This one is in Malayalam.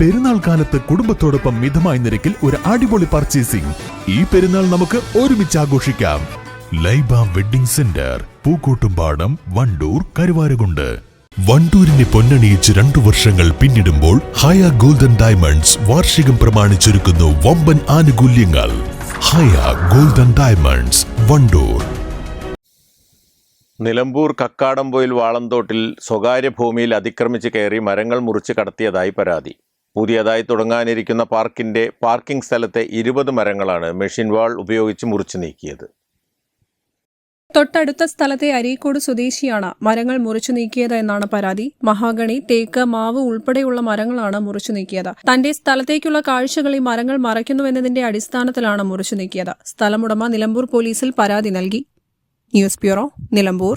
പെരുന്നാൾ കാലത്ത് കുടുംബത്തോടൊപ്പം മിതമായ നിരക്കിൽ ഒരു അടിപൊളി പർച്ചേസിംഗ് ഈ പെരുന്നാൾ നമുക്ക് ഒരുമിച്ച് ആഘോഷിക്കാം. Laiba wedding centre Pookkottumpadam Wandoor Karuvarakundu. വണ്ടൂരിനെ പൊന്നണിയിച്ച് രണ്ടു വർഷങ്ങൾ പിന്നിടുമ്പോൾ ഹയ ഗോൾഡൻ ഡയമണ്ട്സ് വാർഷികം പ്രമാണിച്ചൊരുക്കുന്നു വമ്പൻ ആനുകൂല്യങ്ങൾ. Haya golden diamonds Wandoor. Nilambur Kakkadampoyil വാളന്തോട്ടിൽ സ്വകാര്യ ഭൂമിയിൽ അതിക്രമിച്ച് കയറി മരങ്ങൾ മുറിച്ച് കടത്തിയതായി പരാതി. പുതിയതായി തുടങ്ങാനിരിക്കുന്ന പാർക്കിന്റെ പാർക്കിംഗ് സ്ഥലത്തെ ഇരുപത് മരങ്ങളാണ് മെഷീൻ വാൾ ഉപയോഗിച്ച് മുറിച്ചു നീക്കിയത്. തൊട്ടടുത്ത സ്ഥലത്തെ അരീക്കോട് സ്വദേശിയാണ് മരങ്ങൾ മുറിച്ചു നീക്കിയത് എന്നാണ് പരാതി. മഹാഗണി തേക്ക് മാവ് ഉൾപ്പെടെയുള്ള മരങ്ങളാണ് മുറിച്ചു നീക്കിയത്. തന്റെ സ്ഥലത്തേക്കുള്ള കാഴ്ചകൾ ഈ മരങ്ങൾ മറയ്ക്കുന്നുവെന്നതിന്റെ അടിസ്ഥാനത്തിലാണ് മുറിച്ചു നീക്കിയത്. സ്ഥലമുടമ നിലമ്പൂർ പോലീസിൽ പരാതി നൽകി. News bureau Nilambur.